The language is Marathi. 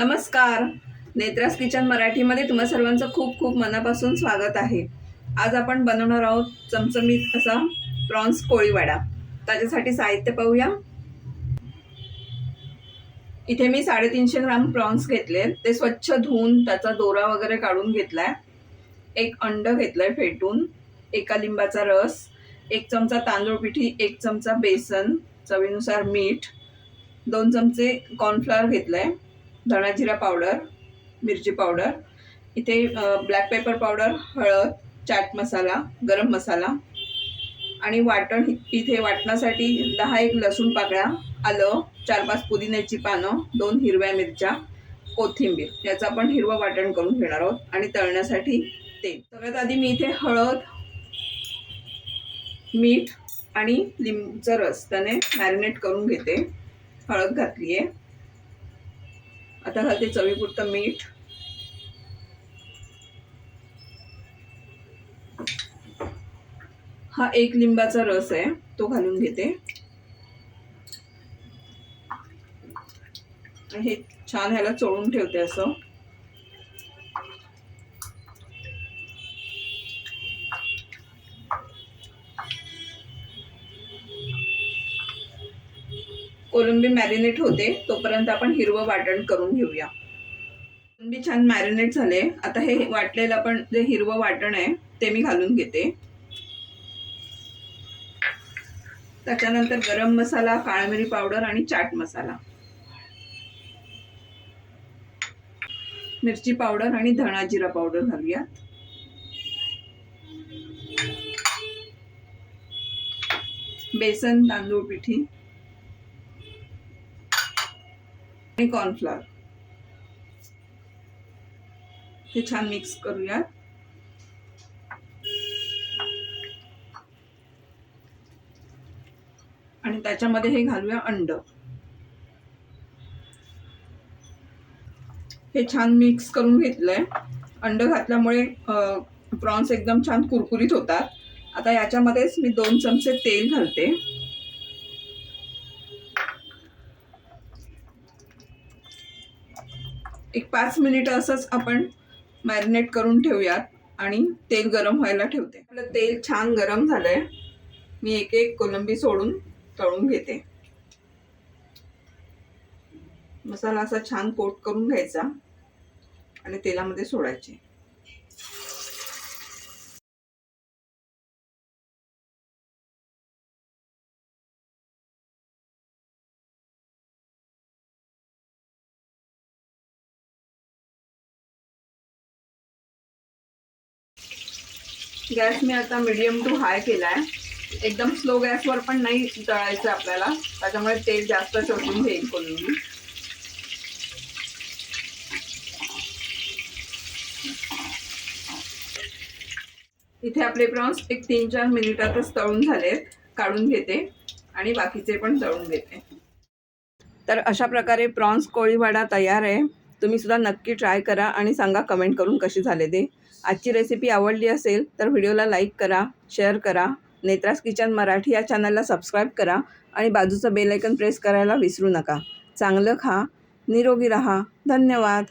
नमस्कार. नेत्रास किचन मराठीमध्ये तुम्हा सर्वांचं खूप खूप मनापासून स्वागत आहे. आज आपण बनवणार आहोत चमचमीत असा प्रॉन्स कोळीवाडा. त्याच्यासाठी साहित्य पाहूया. इथे मी साडेतीनशे ग्राम प्रॉन्स घेतले. ते स्वच्छ धुवून त्याचा दोरा वगैरे काढून घेतलाय. एक अंड घेतलंय फेटून. एका लिंबाचा रस एक चमचा तांदूळ पिठी एक चमचा बेसन चवीनुसार मीठ दोन चमचे कॉर्नफ्लॉवर घेतलंय. धणा जिरा पावडर मिरची पावडर इथे ब्लॅक पेपर पावडर हळद चाट मसाला गरम मसाला आणि वाटण इथे वाटण्यासाठी दहा एक लसूण पाकळ्या आलं चार पाच पुदिन्याची पानं दोन हिरव्या मिरच्या कोथिंबीर याचं आपण हिरवं वाटण करून घेणार आहोत आणि तळण्यासाठी तेल. सगळ्यात आधी मी इथे हळद मीठ आणि लिंबचं रस त्याने मॅरिनेट करून घेते. हळद घातली आहे आता घालते चवीपुरतं मीठ. हा एक लिंबाचा रस आहे तो घालून घेते. हे छान ह्याला चोळून ठेवते असं. कोलंबी मॅरिनेट होते तोपर्यंत आपण हिरवं वाटण करून घेऊया. कोलंबी छान मॅरिनेट झाले. आता हे वाटलेलं आपण जे हिरवं वाटण आहे ते मी घालून घेते. त्याच्यानंतर गरम मसाला काळा मिरी पावडर आणि चाट मसाला. मिरची पावडर आणि धणा जिरा पावडर घालूयात. बेसन तांदूळ पिठी. आणि कॉर्नफ्लॉवर हे छान मिक्स करूयात. आणि त्याच्यामध्ये हे घालूया अंड. हे छान मिक्स करून घेतलंय. अंड घातल्यामुळे प्रॉन्स एकदम छान कुरकुरीत होतात. आता याच्यामध्येच मी दोन चमचे तेल घालते. एक पाच मिनिटं असंच आपण मॅरिनेट करून ठेवूयात आणि तेल गरम व्हायला ठेवते. आपलं तेल छान गरम झालंय. मी एक एक कोलंबी सोडून तळून घेते. मसाला असा छान कोट करून घ्यायचा आणि तेलामध्ये सोडायचे. गॅस मी आता मिडियम टू हाय केला आहे एकदम स्लो गॅसवर पण नाही तळायचं आपल्याला. त्याच्यामुळे तेल जास्त शोषून घेईल कोणी इथे आपले प्रॉन्स एक तीन चार मिनिटातच तळून झालेत. काढून घेते आणि बाकीचे पण तळून घेते तर अशा प्रकारे प्रॉन्स कोळीवाडा तयार आहे. तुम्ही सुद्धा नक्की ट्राय करा आणि सांगा कमेंट करून कशी झाले ते. आजची रेसिपी आवडली असेल तर व्हिडिओला लाईक करा शेअर करा. नेत्रास किचन मराठी या चॅनलला सबस्क्राईब करा आणि बाजूचं बेलायकन प्रेस करायला विसरू नका. चांगलं खा निरोगी रहा. धन्यवाद.